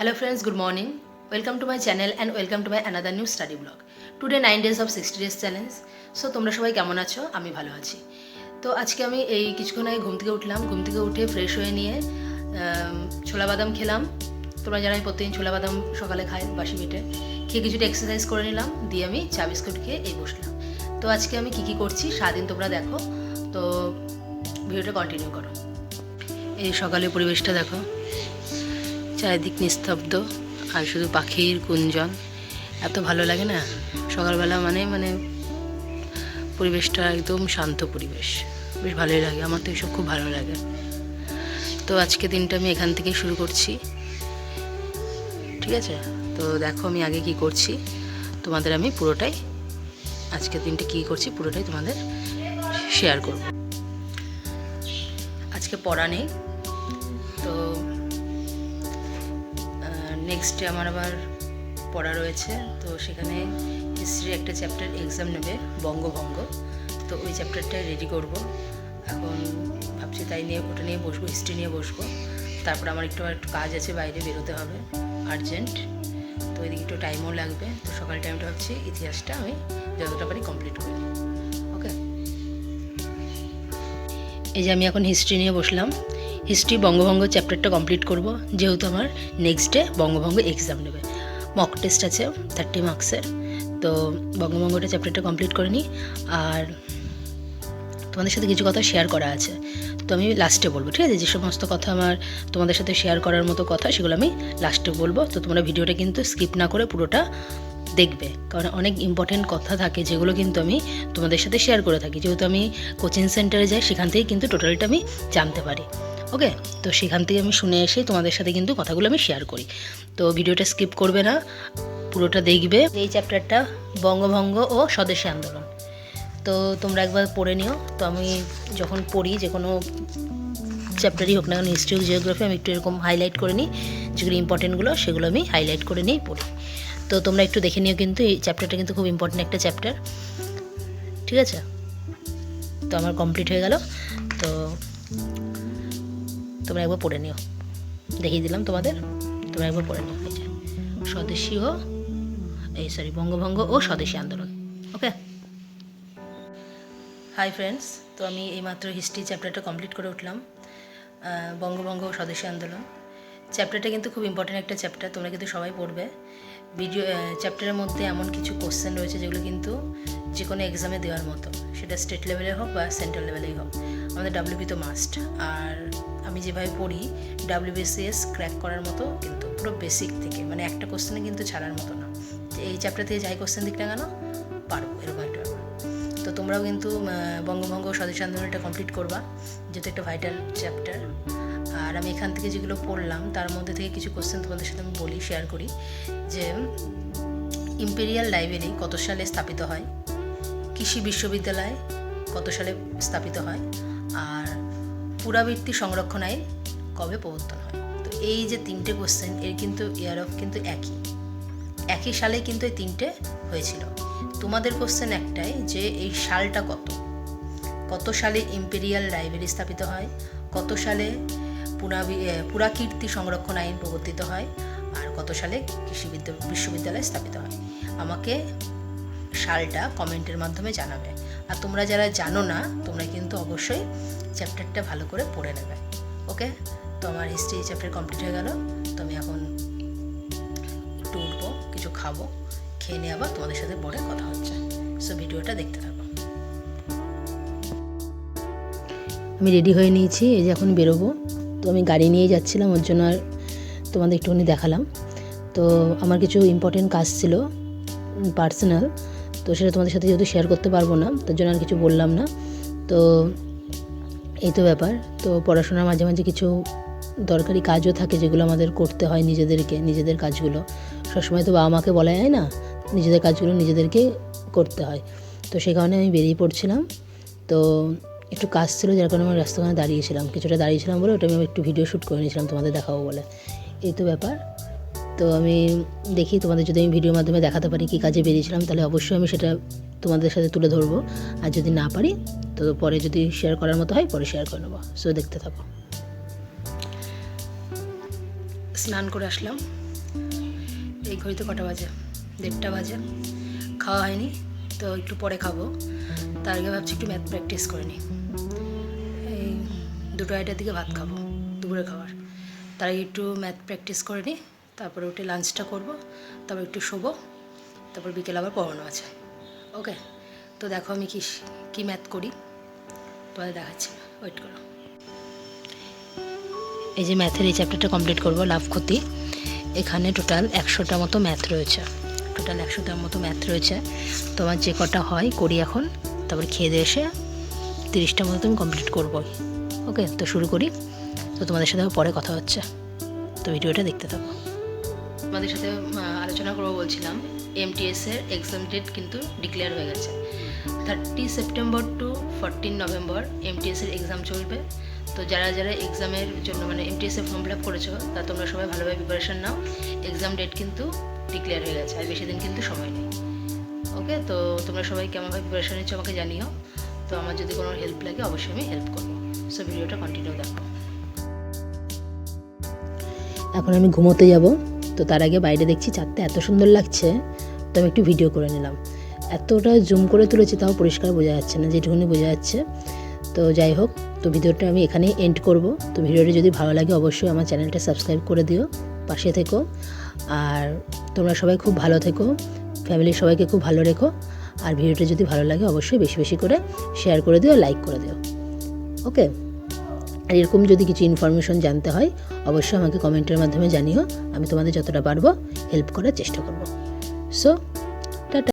Hello friends, good morning. Welcome to my channel and welcome to my another new study blog. Today 9 days of 60 days challenge. So তোমরা সবাই কেমন আছো? আমি ভালো আছি। তো আজকে আমি এই কিছুক্ষণ আগে ঘুম থেকে উঠলাম। ঘুম থেকে উঠে ফ্রেশ হয়ে নিয়ে ছোলা বাদাম খেলাম। তোমরা আমি প্রতিদিন ছোলা বাদাম সকালে খাই বাসি পেটে খেয়ে কিছুটা এক্সারসাইজ করে নিলাম দিয়ে আমি চা বিস্কুট খেয়ে এই বসলাম। তো আজকে আমি কী কী করছি সারাদিন তোমরা দেখো। তো ভিডিওটা কন্টিনিউ করো। এই সকালের পরিবেশটা দেখো। চারিদিক নিস্তব্ধ, আর শুধু পাখির গুঞ্জন। এত ভালো লাগে না? সকালবেলা মানে মানে পরিবেশটা একদম শান্ত পরিবেশ। বেশ ভালোই লাগে, আমার তো এসব খুব ভালো লাগে। তো আজকে দিনটা আমি এখান থেকেই শুরু করছি। ঠিক আছে? তো দেখো আমি আগে কি করছি। তোমাদের আমি পুরোটাই, আজকে দিনটা কী করছি পুরোটাই তোমাদের শেয়ার করব। আজকে পড়া নেই, তো নেক্সট আমার আবার পড়া রয়েছে, তো সেখানে হিস্ট্রি একটা চ্যাপ্টার এক্সাম নেবে, বঙ্গভঙ্গ। তো ওই চ্যাপ্টারটাই রেডি করব। এখন ভাবছি তাই নিয়ে, ওটা নিয়ে বসবো হিস্ট্রি নিয়ে বসবো। তারপর আমার একটু একটু কাজ আছে, বাইরে বেরোতে হবে আর্জেন্ট তো ওইদিকে একটু টাইমও লাগবে, তো সকাল টাইমটা ভাবছি ইতিহাসটা আমি যতটা পারি কমপ্লিট করি ওকে এই যে আমি এখন হিস্ট্রি নিয়ে বসলাম। হিস্ট্রি বঙ্গভঙ্গ চ্যাপ্টারটা কমপ্লিট করব। যেহেতু আমার নেক্সট ডে বঙ্গভঙ্গ এক্সাম নেবে। মক টেস্ট আছে থার্টি মার্কসের তো বঙ্গভঙ্গটা চ্যাপ্টারটা কমপ্লিট করে নিই আর তোমাদের সাথে কিছু কথা শেয়ার করা আছে। তো আমি লাস্টে বলব, ঠিক আছে? যে সমস্ত কথা আমার তোমাদের সাথে শেয়ার করার মতো কথা, সেগুলো আমি লাস্টে বলব। তো তোমরা ভিডিওটা কিন্তু স্কিপ না করে পুরোটা দেখবে। কারণ অনেক ইম্পর্টেন্ট কথা থাকে, যেগুলো কিন্তু আমি তোমাদের সাথে শেয়ার করে থাকি। যেহেতু আমি কোচিং সেন্টারে যাই, সেখান থেকেই কিন্তু টোটালটা আমি জানতে পারি। ওকে? তো সেখান থেকে আমি শুনে এসে তোমাদের সাথে কিন্তু কথাগুলো আমি শেয়ার করি। তো ভিডিওটা স্কিপ করবে না, পুরোটা দেখবে। এই চ্যাপ্টারটা বঙ্গভঙ্গ ও স্বদেশী আন্দোলন। তো তোমরা একবার পড়ে নিও। তো আমি যখন পড়ি, যে কোনো চ্যাপ্টারই হোক না কেন হিস্ট্রি জিওগ্রাফি আমি একটু এরকম হাইলাইট করে নিই। যেগুলো ইম্পর্টেন্টগুলো সেগুলো আমি হাইলাইট করে নিয়েই পড়ি। তো তোমরা একটু দেখে নিও কিন্তু, এই চ্যাপ্টারটা কিন্তু খুব ইম্পর্টেন্ট একটা চ্যাপ্টার ঠিক আছে? তো আমার কমপ্লিট হয়ে গেল। তো তোমরা একবার পড়ে নিও। দেখিয়ে দিলাম তোমাদের, তোমরা একবার পড়ে নিও। এই যে, স্বদেশী ও, এই সরি বঙ্গভঙ্গ ও স্বদেশী আন্দোলন ওকে হাই ফ্রেন্ডস তো আমি এইমাত্র হিস্ট্রি চ্যাপ্টারটা কমপ্লিট করে উঠলাম। বঙ্গভঙ্গ ও স্বদেশী আন্দোলন। চ্যাপ্টারটা কিন্তু খুব ইম্পর্টেন্ট একটা চ্যাপ্টার তোমরা কিন্তু সবাই পড়বে। ভিডিও চ্যাপ্টারের মধ্যে এমন কিছু কোশ্চেন রয়েছে যেগুলো কিন্তু যে কোনো এক্সামে দেওয়ার মতো। সেটা স্টেট লেভেলে হোক বা সেন্ট্রাল লেভেলেই হোক। আমাদের ডাব্লিউবি তো মাস্ট আর আমি যেভাবে পড়ি ডাব্লিউবিসিএস ক্র্যাক করার মতো কিন্তু পুরো বেসিক থেকে মানে একটা কোশ্চেনে কিন্তু ছাড়ার মতো না। যে এই চ্যাপ্টার থেকে যাই কোশ্চেন দিক না কেন? পারব, এরকম একটা ব্যাপার। তো তোমরাও কিন্তু বঙ্গভঙ্গ স্বদেশ আন্দোলনটা কমপ্লিট করবা, যেহেতু একটা ভাইটাল চ্যাপ্টার আর আমি এখান থেকে যেগুলো পড়লাম, তার মধ্যে থেকে কিছু কোশ্চেন তোমাদের সাথে আমি বলি শেয়ার করি। যে ইম্পেরিয়াল লাইব্রেরি কত সালে স্থাপিত হয়? কৃষি বিশ্ববিদ্যালয় কত সালে স্থাপিত হয়? আর পুরাবৃত্তি সংরক্ষণ আইন কবে প্রবর্তন হয়? তো এই যে তিনটে কোশ্চেন এর কিন্তু ইয়ার অফ কিন্তু একই। একই সালে কিন্তু এই তিনটে হয়েছিল। তোমাদের কোশ্চেন একটাই যে এই সালটা কত? কত সালে ইম্পেরিয়াল লাইব্রেরি স্থাপিত হয়? কত সালে পুরাবি- পুরাকীর্তি সংরক্ষণ আইন প্রবর্তিত হয়? আর কত সালে কৃষি বিদ্যা- বিশ্ববিদ্যালয় স্থাপিত হয়? আমাকে সালটা কমেন্টের মাধ্যমে জানাবে। আর তোমরা যারা জানো না, তোমরা কিন্তু অবশ্যই চ্যাপ্টারটা ভালো করে পড়ে নেবে। ওকে তো আমার হিস্ট্রি চ্যাপ্টার কমপ্লিট হয়ে গেল। তো আমি এখন একটু উঠবো, কিছু খাব, খেয়ে নিয়ে আবার তোমাদের সাথে পরে কথা হচ্ছে। সো ভিডিওটা দেখতে থাকো। আমি রেডি হয়ে নিয়েছি, এই যে এখন বেরোবো। তো আমি গাড়ি নিয়ে যাচ্ছিলাম, ওর জন্য আর তোমাদের একটুখানি দেখালাম। তো আমার কিছু ইম্পর্টেন্ট কাজ ছিল পার্সোনাল তো সেটা তোমাদের সাথে যেহেতু শেয়ার করতে পারব না, তার জন্য আর কিছু বললাম না। তো এই তো ব্যাপার। তো পড়াশোনার মাঝে মাঝে কিছু দরকারি কাজও থাকে যেগুলো আমাদের করতে হয় নিজেদেরকে, নিজেদের কাজগুলো। সবসময় তো বাবা মাকে বলা যায় না, নিজেদের কাজগুলো নিজেদেরকে করতে হয়। তো সে কারণে আমি বেরিয়ে পড়ছিলাম। তো একটু কাজ ছিল, যার কারণে আমি রাস্তাখানে দাঁড়িয়েছিলাম। কিছুটা দাঁড়িয়েছিলাম বলে ওটা আমি একটু ভিডিও শ্যুট করে নিয়েছিলাম তোমাদের দেখাবো বলে। এই তো ব্যাপার। তো আমি দেখি তোমাদের যদি আমি ভিডিওর মাধ্যমে দেখাতে পারি কী কাজে বেরিয়েছিলাম, তাহলে অবশ্যই আমি সেটা তোমাদের সাথে তুলে ধরবো। আর যদি না পারি, তো পরে যদি শেয়ার করার মতো হয়, পরে শেয়ার করে নেব। সো দেখতে থাকো। স্নান করে আসলাম। এই ঘড়িতে কটা বাজে? দেড়টা বাজে। খাওয়া হয়নি, তো একটু পরে খাব। তার আগে ভাবছি একটু ম্যাথ প্র্যাকটিস করে নিই। এই দুটো আড়াইটার দিকে ভাত খাব দুপুরে খাবার। তার আগে একটু ম্যাথ প্র্যাকটিস করে নিই। তারপরে উঠে লাঞ্চটা করব, তারপর একটু শোবো, তারপর বিকেল আবার পড়ানো আছে। ওকে? তো দেখো আমি কি কী ম্যাথ করি? তোমাদের দেখাচ্ছি। ওয়েট করো। এই যে ম্যাথের এই চ্যাপ্টারটা কমপ্লিট করব, লাভ ক্ষতি। এখানে টোটাল একশোটা মতো ম্যাথ রয়েছে। টোটাল একশোটার মতো ম্যাথ রয়েছে। তোমার যে কটা হয়, করি এখন। তারপর খেয়ে দিয়ে এসে তিরিশটা মতো তুমি কমপ্লিট করব। ওকে? তো শুরু করি। তো তোমাদের সাথে পরে কথা হচ্ছে। তো ভিডিওটা দেখতে থাকো। তোমাদের সাথে আলোচনা করব বলছিলাম। এমটিএস এর এক্সাম ডেট কিন্তু ডিক্লেয়ার হয়ে গেছে। Thirty September to fourteen November MTS এর এক্সাম চলবে। তো যারা যারা এক্সামের জন্য মানে এমটিএস ফর্ম ফিল আপ করেছ, তা তোমরা সবাই ভালোভাবে প্রিপারেশন নাও। এক্সাম ডেট কিন্তু ডিক্লেয়ার হয়ে গেছে, আর বেশি দিন কিন্তু সময় নেই। ওকে তো তোমরা সবাই কেমনভাবে প্রিপারেশন নিচ্ছ আমাকে জানিও। তো আমার যদি কোনো হেল্প লাগে, অবশ্যই আমি হেল্প করব। সো ভিডিওটা কন্টিনিউ দেখো। এখন আমি ঘুমোতে যাব। তো তার আগে বাইরে দেখছি চারটে এত সুন্দর লাগছে, তো আমি একটু ভিডিও করে নিলাম। এতটা জুম করে তুলেছি, তাও পরিষ্কার বোঝা যাচ্ছে না যেটুকুনি বোঝা যাচ্ছে। তো যাই হোক, তো ভিডিওটা আমি এখানেই এন্ড করব। তো ভিডিওটা যদি ভালো লাগে, অবশ্যই আমার চ্যানেলটা সাবস্ক্রাইব করে দিও, পাশে থেকো। আর তোমরা সবাই খুব ভালো থেকো ফ্যামিলির সবাইকে খুব ভালো রেখো। আর ভিডিওটা যদি ভালো লাগে, অবশ্যই বেশি বেশি করে শেয়ার করে দিও লাইক করে দিও। ওকে আর এরকম যদি কিছু ইনফরমেশন জানতে হয়, অবশ্যই আমাকে কমেন্টের মাধ্যমে জানিও। আমি তোমাদের যতটা পারব হেল্প করার চেষ্টা করব। সো